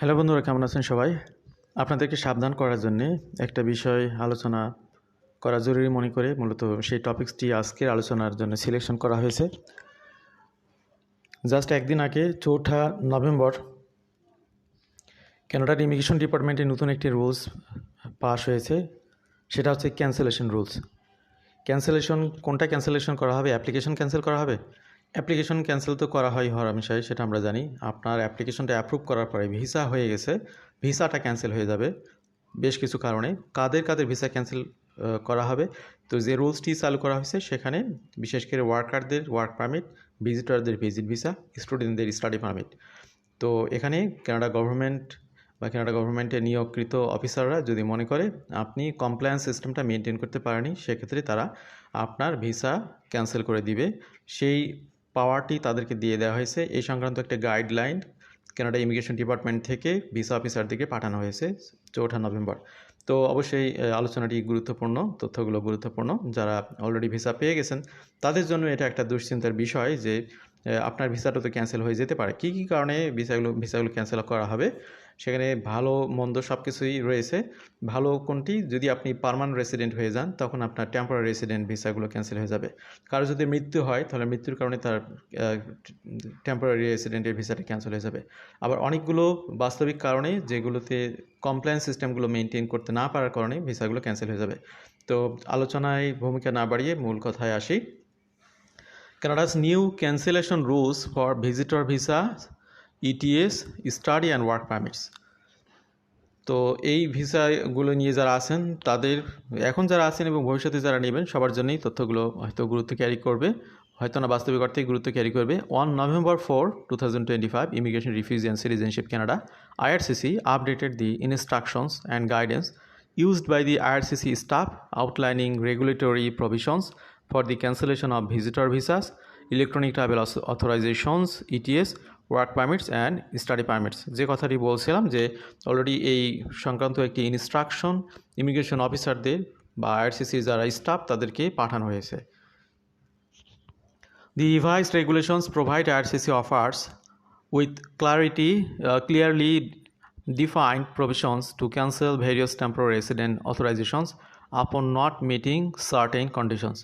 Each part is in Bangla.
হ্যালো বন্ধুরা, কেমন আছেন সবাই? আপনাদেরকে সাবধান করার জন্যে একটা বিষয় আলোচনা করা জরুরি মনে করে মূলত সেই টপিকসটি আজকের আলোচনার জন্য সিলেকশন করা হয়েছে। জাস্ট একদিন আগে চৌঠা নভেম্বর কানাডার ইমিগ্রেশন ডিপার্টমেন্টে নতুন একটি রুলস পাস হয়েছে, সেটা হচ্ছে ক্যান্সেলেশন রুলস ক্যান্সেলেশন কোনটা ক্যান্সেলেশন করা হবে? অ্যাপ্লিকেশন ক্যান্সেল করা হবে? অ্যাপ্লিকেশন ক্যান্সেল তো করা হয় হরহামেশাই সেটা আমরা জানি। আপনার অ্যাপ্লিকেশনটা অ্যাপ্রুভ করার পরে ভিসা হয়ে গেছে, ভিসাটা ক্যান্সেল হয়ে যাবে বেশ কিছু কারণে। কাদের কাদের ভিসা ক্যান্সেল করা হবে? তো যে রুলসটি চালু করা হয়েছে, সেখানে বিশেষ করে ওয়ার্কারদের ওয়ার্ক পারমিট ভিজিটরদের ভিজিট ভিসা স্টুডেন্টদের স্টাডি পারমিট তো এখানে কানাডা গভর্নমেন্ট বা কানাডা গভর্নমেন্টের নিয়োগকৃত অফিসাররা যদি মনে করে আপনি কমপ্লায়েন্স সিস্টেমটা মেনটেন করতে পারেনি সেক্ষেত্রে তারা আপনার ভিসা ক্যান্সেল করে দিবে। সেই পাওয়ারটি তাদেরকে দিয়ে দেওয়া হয়েছে। এই সংক্রান্ত একটা গাইডলাইন কানাডা ইমিগ্রেশন ডিপার্টমেন্ট থেকে ভিসা অফিসারদেরকে পাঠানো হয়েছে চৌঠা নভেম্বর। তো অবশ্যই আলোচনাটি গুরুত্বপূর্ণ, তথ্যগুলো গুরুত্বপূর্ণ। যারা অলরেডি ভিসা পেয়ে গেছেন, তাদের জন্য এটা একটা দুশ্চিন্তার বিষয় যে আপনার ভিসাটা তো ক্যান্সেল হয়ে যেতে পারে। কী কী কারণে ভিসাগুলো ভিসাগুলো ক্যান্সেল করা হবে? সেখানে ভালো মন্দ সব কিছুই রয়েছে। ভালো কোনটি? যদি আপনি পার্মানেন্ট রেসিডেন্ট হয়ে যান তখন আপনার টেম্পোরারি রেসিডেন্ট ভিসাগুলো ক্যান্সেল হয়ে যাবে। কারও যদি মৃত্যু হয় তাহলে মৃত্যুর কারণে তার টেম্পোরারি রেসিডেন্টের ভিসাটা ক্যান্সেল হয়ে যাবে। আবার অনেকগুলো বাস্তবিক কারণে যেগুলোতে কমপ্লায়েন্স সিস্টেমগুলো মেনটেন করতে না পারার কারণে ভিসাগুলো ক্যান্সেল হয়ে যাবে। তো আলোচনায় ভূমিকা না বাড়িয়ে মূল কথায় আসি। Canada's new cancellation rules for visitor visas, ETS, study and work permits. তো এই ভিসাগুলো নিয়ে যারা আছেন তাদের এখন যারা আছেন এবং ভবিষ্যতে যারা নেবেন সবার জন্যই তথ্যগুলো হয়তো গুরুত্ব ক্যারি করবে হয়তো না বাস্তবিক অর্থে গুরুত্ব ক্যারি করবে one November four two thousand twenty five immigration refugee and citizenship Canada IRCC updated the instructions and guidance by the IRCC staff outlining regulatory provisions for the cancellation of visitor visas, electronic travel auth- authorizations, ETS, work permits and study permits যে কথাটি বলছিলাম যে অলরেডি এই সংক্রান্ত একটি ইনস্ট্রাকশন ইমিগ্রেশন অফিসারদের বা আইআরসিসির যারা স্টাফ তাদেরকে পাঠানো হয়েছে। The ইভাইস regulations provide IRCC offers with clarity clearly defined provisions to cancel various temporary resident authorizations upon not meeting certain conditions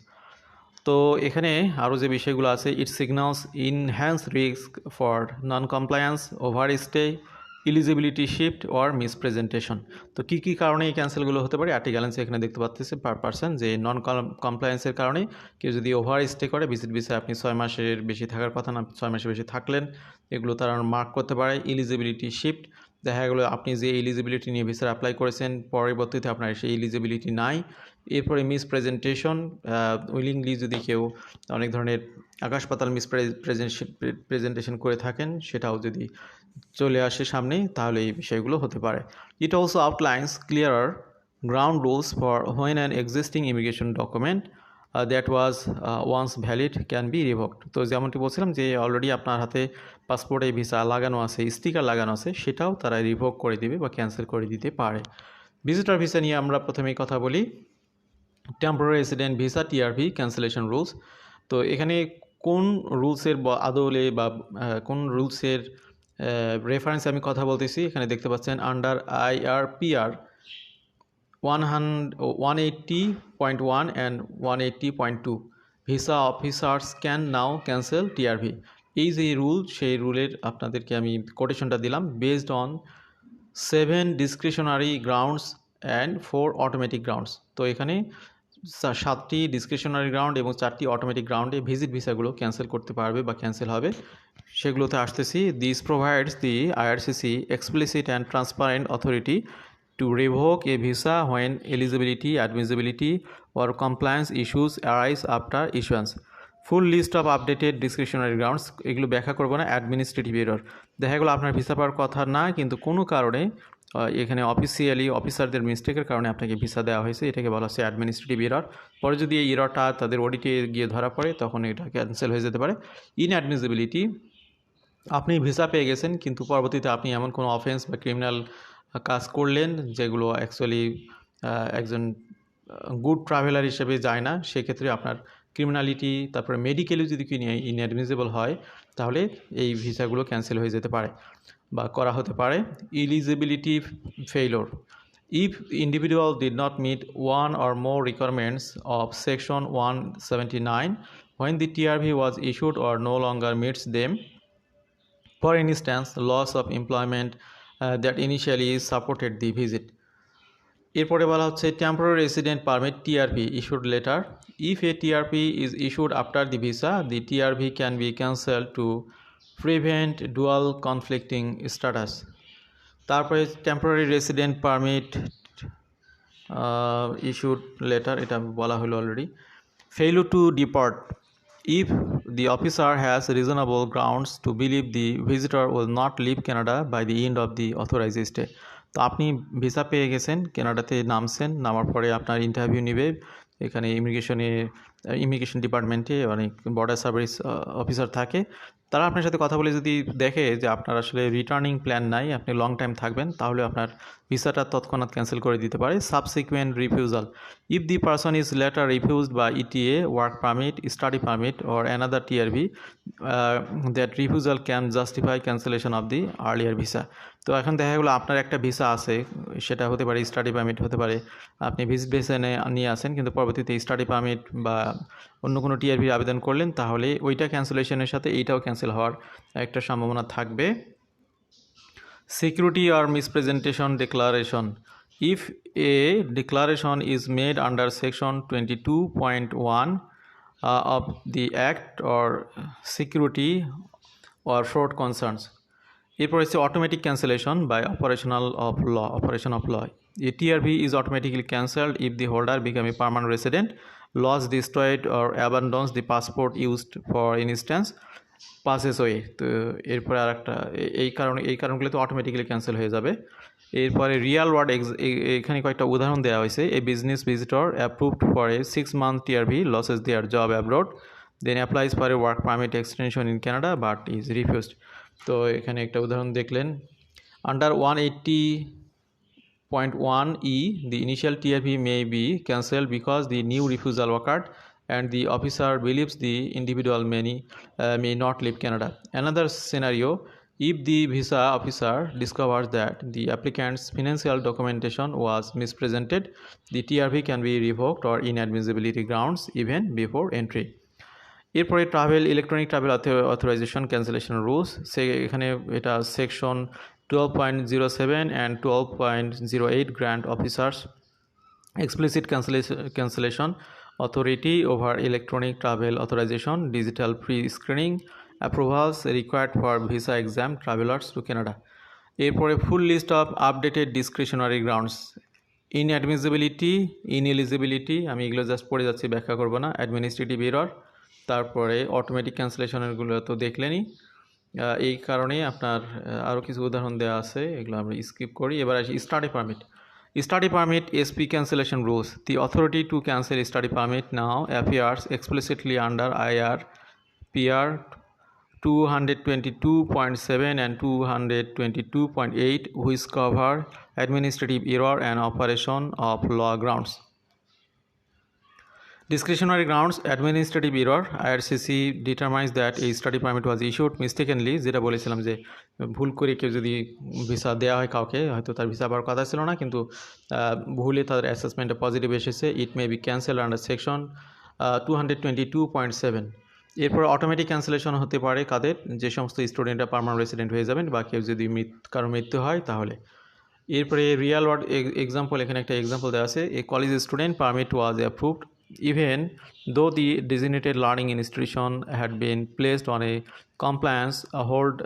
তো এখানে আরও যে বিষয়গুলো আছে it signals enhance risk for non compliance over stay eligibility shift or misrepresentation তো কী কী কারণে এই ক্যান্সেলগুলো হতে পারে? আর্টিক্যালেন্সে এখানে দেখতে পাচ্ছেন পার পার্সন যে নন কমপ্লায়েন্সের কারণে কেউ যদি ওভার স্টে করে ভিজিট ভিসায় আপনি ছয় মাসের বেশি থাকার কথা না, ছয় মাসের বেশি থাকলেন, এগুলো তারা মার্ক করতে পারে। ইলিজিবিলিটি শিফট দেখা গেলো আপনি যে এলিজিবিলিটি নিয়ে ভিসার অ্যাপ্লাই করেছেন, পরবর্তীতে আপনার সেই এলিজিবিলিটি নাই। এরপরে মিসপ্রেজেন্টেশন উইলিংলি যদি কেউ অনেক ধরনের আকাশ পাতাল মিস প্রেজেন্টেশন করে থাকেন, সেটাও যদি চলে আসে সামনে, তাহলে এই বিষয়গুলো হতে পারে। It also outlines clearer ground rules for when an existing immigration document that was once valid can be revoked তো যেমনটি বলছিলাম যে অলরেডি আপনার হাতে পাসপোর্টে ভিসা লাগানো আছে স্টিকার লাগানো আছে, সেটাও তারা রিভোক করে দিবে বা ক্যান্সেল করে দিতে পারে। ভিজিটার ভিসা নিয়ে আমরা প্রথমেই কথা বলি। Temporary resident visa TRV cancellation rules তো এখানে কোন রুলসের আদলে বা কোন রুলসের রেফারেন্সে আমি কথা বলতেছি, এখানে দেখতে পাচ্ছেন under IRPR one one eighty point one and one eighty point two visa officers can now cancel TRV এই যে রুল সেই রুলের আপনাদেরকে আমি কোটেশনটা দিলাম based on seven discretionary grounds and four automatic grounds তো এখানে সাতটি ডিসক্রিশনারি গ্রাউন্ড এবং চারটি অটোমেটিক গ্রাউন্ডে ভিজিট ভিসাগুলো ক্যান্সেল করতে পারবে বা ক্যান্সেল হবে। সেগুলোতে আসতেছি। This provides the IRCC explicit and transparent authority to revoke a visa when eligibility, admissibility, or compliance issues arise after issuance. Full list of updated discretionary grounds এগুলো ব্যাখ্যা করব না অ্যাডমিনিস্ট্রেটিভ এরর দেখা গেলো আপনার ভিসা পাওয়ার কথা না কিন্তু কোনো কারণে এখানে অফিসিয়ালি অফিসারদের মিস্টেকের কারণে আপনাকে ভিসা দেওয়া হয়েছে এটাকে বলা হচ্ছে অ্যাডমিনিস্ট্রেটিভ এরর পরে যদি এই এররটা তাদের অডিটে গিয়ে ধরা পড়ে তখন এটা ক্যান্সেল হয়ে যেতে পারে। ইনঅ্যাডমিসিবিলিটি আপনি ভিসা পেয়ে গেছেন কিন্তু পরবর্তীতে আপনি এমন কোনো অফেন্স বা ক্রিমিনাল কাজ করলেন যেগুলো অ্যাকচুয়ালি একজন গুড ট্রাভেলার হিসেবে যায় না সেক্ষেত্রে আপনার ক্রিমিনালিটি তারপরে মেডিকেলেও যদি কি ইনঅ্যাডমিসেবল হয় তাহলে এই ভিসাগুলো ক্যান্সেল হয়ে যেতে পারে বা করা হতে পারে eligibility failure if individual did not meet one or more requirements of section one seventy nine when the TRV was issued or no longer meets them. For instance, loss of employment that initially supported the visit. এরপরে বলা হচ্ছে temporary resident permit TRP issued later if a TRP is issued after the visa the TRP can be cancel to prevent dual conflicting status তারপরে temporary resident permit issued later এটা বলা হলো already failure to depart if the officer has reasonable grounds to believe the visitor will not leave Canada by the end of the authorized stay তো আপনি ভিসা পেয়ে গেছেন কানাডাতে নামছেন নামার পরে আপনার ইন্টারভিউ নেবে এখানে ইমিগ্রেশনে, ইমিগ্রেশন ডিপার্টমেন্টে অনেক বর্ডার সার্ভিস অফিসার থাকে। তারা আপনার সাথে কথা বলে যদি দেখে যে আপনার আসলে রিটার্নিং প্ল্যান নাই, আপনি লং টাইম থাকবেন, তাহলে আপনার ভিসাটা তৎক্ষণাৎ ক্যান্সেল করে দিতে পারে। Subsequent refusal if the person is later refused বা ETA work permit study permit or another TRV that refusal can justify cancellation of the earlier visa তো এখন দেখা গেলো আপনার একটা ভিসা আছে সেটা হতে পারে স্টাডি পারমিট হতে পারে। আপনি ভিজিট বেসে নিয়ে আসেন কিন্তু পরবর্তীতে স্টাডি পারমিট বা অন্য কোনো টিআরভির আবেদন করলেন তাহলে ওইটা ক্যান্সেলেশনের সাথে এইটাও ক্যান্সেল হওয়ার একটা সম্ভাবনা থাকবে। Security R misrepresentation declaration if a if a declaration is made under section 22.1 uh, of the act or security or fraud concerns. এরপর হচ্ছে automatic cancellation by operational of law operation of law a TRV is automatically cancelled if the holder become a permanent resident lost destroyed or abandons the passport used for instance passes away তো এরপরে আর একটা এই কারণে, এই কারণগুলো তো অটোমেটিক্যালি ক্যান্সেল হয়ে যাবে। এরপরে রিয়াল ওয়ার্ড এখানে কয়েকটা উদাহরণ দেওয়া হয়েছে। A business visitor approved for a six month TRV loses their job abroad then applies for a work permit extension in Canada but is refused তো এখানে একটা উদাহরণ দেখলেন under one eighty point one e the initial TRP may be cancelled because the new refusal occurred and the officer believes the individual may, uh, may not leave Canada. Another scenario, if the visa officer discovers that the applicant's financial documentation was mispresented, the TRP can be revoked or inadmissibility grounds even before entry. এরপরে travel electronic travel authorization cancellation rules সে এখানে এটা section twelve point zero seven and twelve point zero eight grant officers explicit cancellation, cancellation authority over electronic travel authorization digital pre-screening approvals required for visa exam travelers to canada. এরপরে full list of updated discretionary grounds inadmissibility ineligibility আমি এগুলো জাস্ট পড়ে যাচ্ছি ব্যাখ্যা করব না অ্যাডমিনিস্ট্রেটিভ এরর তারপরে অটোমেটিক ক্যান্সেলেশনেরগুলো তো দেখলেনই। এই কারণেই আপনার আরও কিছু উদাহরণ দেওয়া আছে, এগুলো আমরা স্কিপ করি। এবার আসি study permit study permit SP cancellation rules the authority to cancel study permit now appears explicitly under IRPR two hundred twenty two point seven and two hundred twenty two point eight which cover administrative error and operation of law grounds Discretionary grounds, administrative error IRCC determines that a study permit was issued mistakenly, যেটা বলেছিলাম যে ভুল করে কেউ যদি ভিসা দেওয়া হয় কাউকে, হয়তো তার ভিসা পাওয়ার কথা ছিল না, কিন্তু ভুলে তাদের অ্যাসেসমেন্টে পজিটিভ এসেছে it may be cancel under section two hundred twenty two point seven এরপর অটোমেটিক ক্যান্সেলেশন হতে পারে কাদের, যে সমস্ত স্টুডেন্টরা পার্মানেন্ট রেসিডেন্ট হয়ে যাবেন বা কেউ যদি কারও মৃত্যু হয় তাহলে। এরপরে রিয়াল ওয়ার্ড এক্সাম্পল এখানে একটা এক্সাম্পল দেওয়া আছে a college student permit was approved even though the designated learning institution had been placed on a compliance hold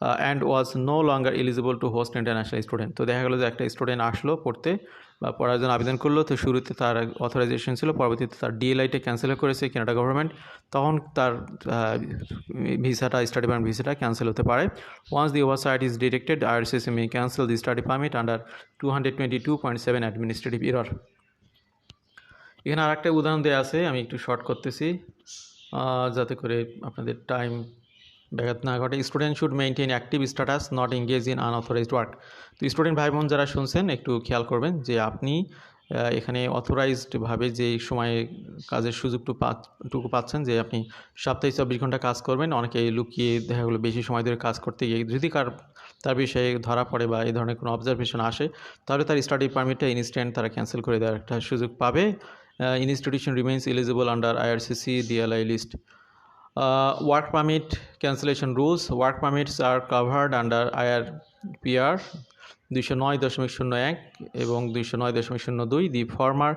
uh, and was no longer eligible to host international student. তো দেখা গেলো যে একটা স্টুডেন্ট আসলো পড়তে বা পড়ার জন্য আবেদন করল তো শুরুতে তার অথরাইজেশন ছিল পরবর্তীতে তার ডিএলআইটা ক্যান্সেল করেছে কানাডা গভর্নমেন্ট তখন তার ভিসাটা স্টাডি পারমিট ভিসাটা ক্যান্সেল হতে পারে। Once the oversight is detected IRCC may cancel the study permit under two hundred twenty two point seven administrative error এখানে আর একটা উদাহরণ দেওয়া আছে, আমি একটু শর্ট করতেছি। যাতে করে আপনাদের টাইম ব্যাঘাত না ঘটে। Student should maintain active status not engage in unauthorized work তো স্টুডেন্ট ভাই বোন যারা শুনছেন, একটু খেয়াল করবেন যে আপনি এখানে অথরাইজডভাবে যে সময়ে কাজের সুযোগটুকু পা- টুকু পাচ্ছেন যে আপনি সপ্তাহে চব্বিশ ঘণ্টা কাজ করবেন, অনেকে লুকিয়ে দেখা গেলো বেশি সময় ধরে কাজ করতে গিয়ে যদি কার, তার বিষয়ে ধরা পড়ে বা এই ধরনের কোনো অবজারভেশন আসে, তাহলে তার স্টাডি পারমিটটা ইনস্ট্যান্ট তারা ক্যান্সেল করে দেওয়ার একটা সুযোগ পাবে। IRCC DLI list work permit cancellation rules work permits are covered under IRPR দুইশো নয় দশমিক শূন্য এক এবং দুইশো নয় দশমিক শূন্য দুই। The former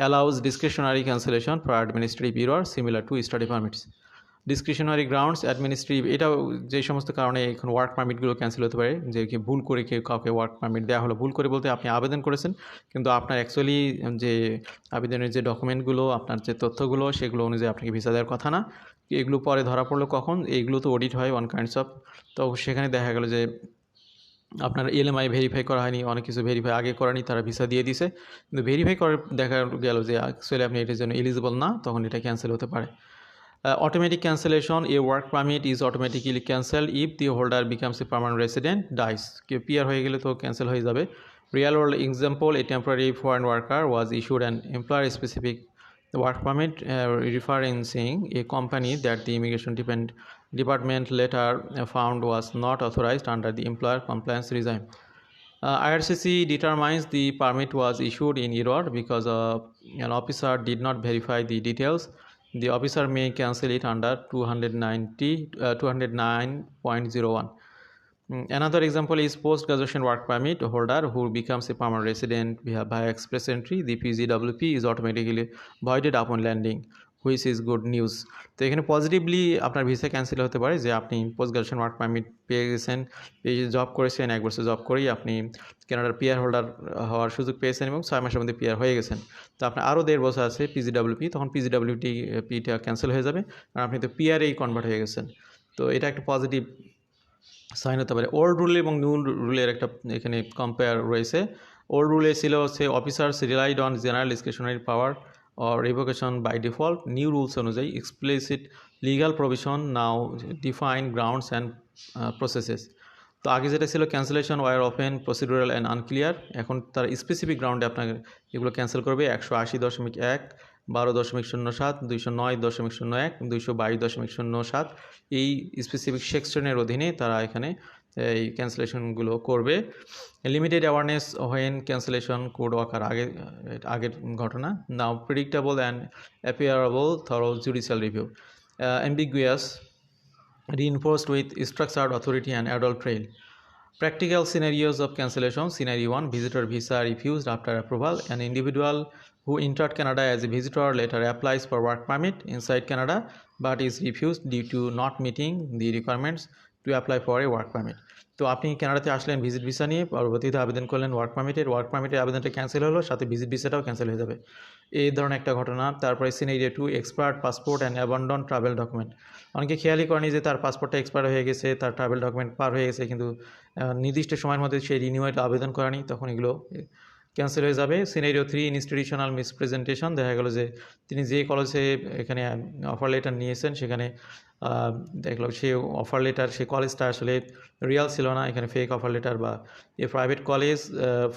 allows discretionary cancellation for administrative error similar to study permits discretionary grounds administrative এটাও যে সমস্ত কারণে এখন ওয়ার্ক পারমিটগুলো ক্যান্সেল হতে পারে, যে কি ভুল করে কেউ কাউকে ওয়ার্ক পারমিট দেওয়া হলো, ভুল করে বলতে আপনি আবেদন করেছেন, কিন্তু আপনার অ্যাকচুয়ালি যে আবেদনের যে ডকুমেন্টগুলো আপনার যে তথ্যগুলো, সেগুলো অনুযায়ী আপনাকে ভিসা দেওয়ার কথা না। এগুলো পরে ধরা পড়ল কখন? এইগুলো তো অডিট হয় ওয়ান কাইন্ডস অফ তো সেখানে দেখা গেলো যে আপনার এলএমআই ভেরিফাই করা হয়নি, অনেক কিছু ভেরিফাই আগে করেনি, তারা ভিসা দিয়ে দিছে। কিন্তু ভেরিফাই করে দেখা গেল যে অ্যাকচুয়ালি আপনি এটার জন্য এলিজিবল না, তখন এটা ক্যান্সেল হতে পারে। Automatic cancellation a work permit is automatically cancel if the holder becomes a permanent resident dies কেউ পিয়ার হয়ে গেলে তো ক্যান্সেল হয়ে যাবে real world example a temporary foreign worker was issued an employer specific work permit uh, referencing a company that the immigration depend, department later found was not authorized under the employer compliance regime. Uh, IRCC determines the permit was issued in error because uh, an officer did not verify the details. The officer may cancel it under 290, uh, 209.01. Mm, Another example is post-graduation work permit holder who becomes a permanent resident via express entry. The PGWP is automatically voided upon landing, which is good news তো এখানে পজিটিভলি আপনার ভিসা ক্যান্সেল হতে পারে যে আপনি পোস্ট গ্রাজুয়েশন ওয়ার্ক পারমিট পেয়ে গেছেন জব করেছেন, এক বছর জব করেই আপনি কানাডার পিআর হোল্ডার হওয়ার সুযোগ পেয়েছেন এবং ছয় মাসের মধ্যে পিআর হয়ে গেছেন। তো আপনার আরও দেড় বছর আছে পিজিডাব্লিউপি তখন পিজিডাব্লিউটি পিটা ক্যান্সেল হয়ে যাবে কারণ আপনি তো পিআরেই কনভার্ট হয়ে গেছেন। তো এটা একটা পজিটিভ সাইন হতে পারে। ওল্ড রুল এবং নিউ রুলের একটা এখানে কম্পেয়ার রয়েছে। ওল্ড রুলে ছিল হচ্ছে officers relied on general discretionary power or revocation by default new rules অনুযায়ী explicit legal provision now define grounds and processes তো আগে যেটা ছিল cancellation were open procedural and unclear এখন তার স্পেসিফিক গ্রাউন্ডে আপনাকে এগুলো ক্যান্সেল করবে একশো আশি দশমিক এক, বারো দশমিক শূন্য সাত, দুইশো নয় দশমিক শূন্য এক, দুইশো বাইশ দশমিক শূন্য সাত। এই স্পেসিফিক সেকশনের অধীনে তারা এখানে এই ক্যান্সেলেশনগুলো করবে। Limited awareness when cancellation could occur আগে, আগের ঘটনা। Now predictable and appealable through judicial review ambiguous reinforced with structured authority and adult trail practical scenarios of cancellation scenario one visitor visa refuse after approval and individual who entered Canada as a visitor later applies for work permit inside Canada but is refuse due to not meeting the requirements to apply for a work permit. তো আপনি কানাডাতে আসলেন ভিজিট ভিসা নিয়ে, পরবর্তীতে আবেদন করলেন ওয়ার্ক পারমিটের ওয়ার্ক পারমিটের আবেদনটা ক্যান্সেল হলো, সাথে ভিজিট ভিসাটাও ক্যান্সেল হয়ে যাবে এই ধরনের একটা ঘটনা, তারপরে scenario two expired passport and abandon travel document অনেকে খেয়ালই করেনি যে তার পাসপোর্টটা এক্সপায়ার হয়ে গেছে, তার ট্রাভেল ডকুমেন্ট পার হয়ে গেছে, কিন্তু নির্দিষ্ট সময়ের মধ্যে সেই রিনিউয়াল আবেদন করেনি, তখন এগুলো ক্যান্সেল হয়ে যাবে। সিনেরিও থ্রি ইনস্টিটিউশনাল মিসপ্রেজেন্টেশন দেখা গেলো যে তিনি যে কলেজে এখানে অফার লেটার নিয়েছেন, সেখানে দেখল সে অফার লেটার সে কলেজটা আসলে রিয়াল ছিল না। এখানে ফেক অফার লেটার বা a private college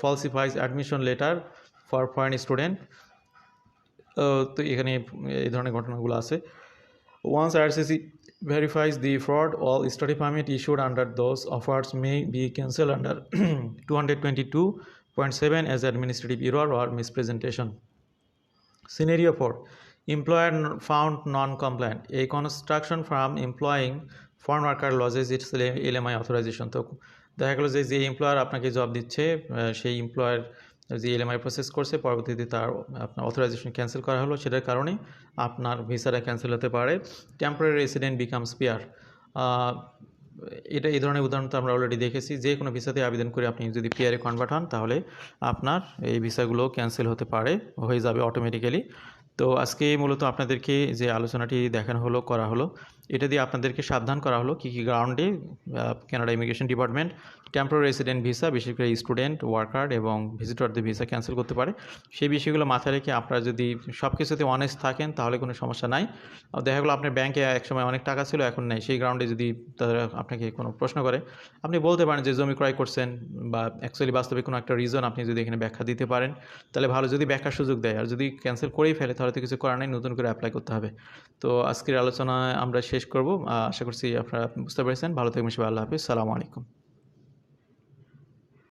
falsifies admission letter for foreign student তো এখানে এই ধরনের ঘটনাগুলো আছে। Once RCC verifies the fraud, all study permit issued under those offers may be cancelled under 222.7 as administrative error or mispresentation scenario 4 employer found non-compliant a construction firm employing foreign worker loses its LMI authorization তো দেখা গেলো যে যে এমপ্লয়ার আপনাকে জব দিচ্ছে সেই এমপ্লয়ার যে এলএমআই প্রসেস করছে পরবর্তীতে তার আপনার অথরাইজেশন ক্যান্সেল করা হলো সেটার কারণে আপনার ভিসাটা ক্যান্সেল হতে পারে টেম্পোরারি রেসিডেন্ট বিকামস পিয়ার এটা এই ধরনের উদাহরণ তো আমরা অলরেডি দেখেছি। যে কোনো ভিসাতে আবেদন করে আপনি যদি পিয়ারে কনভার্ট হন, তাহলে আপনার এই ভিসাগুলো ক্যান্সেল হতে পারে, হয়ে যাবে অটোমেটিক্যালি তো আজকে মূলত আপনাদেরকে যে আলোচনাটি দেখানো হলো, করা হলো এটা দিয়ে আপনাদেরকে সাবধান করা হলো কী কী গ্রাউন্ডে Canada immigration department temporary resident visa বিশেষ করে স্টুডেন্ট ওয়ার্কার এবং ভিজিটরদের ভিসা ক্যান্সেল করতে পারে। সেই বিষয়গুলো মাথায় রেখে আপনারা যদি সব কিছুতে অনেস্ট থাকেন, তাহলে কোনো সমস্যা নাই। দেখা গেলো আপনার ব্যাংকে একসময় অনেক টাকা ছিল, এখন নেই। সেই গ্রাউন্ডে যদি তারা আপনাকে কোনো প্রশ্ন করে, আপনি বলতে পারেন যে, জমি ক্রয় করছেন বা অ্যাকচুয়ালি বাস্তবে কোনো একটা রিজন আপনি যদি এখানে ব্যাখ্যা দিতে পারেন, তাহলে ভালো। যদি ব্যাখ্যার সুযোগ দেয়, আর যদি ক্যান্সেল করেই ফেলে, তাহলে তো কিছু করার নেই, নতুন করে অ্যাপ্লাই করতে হবে। তো আজকের আলোচনায় আমরা সে শেষ করব। আশা করছি আপনারা বুঝতে পেরেছেন। ভালো থাকবেন সবাই আল্লাহ হাফিজ। সালামু আলাইকুম।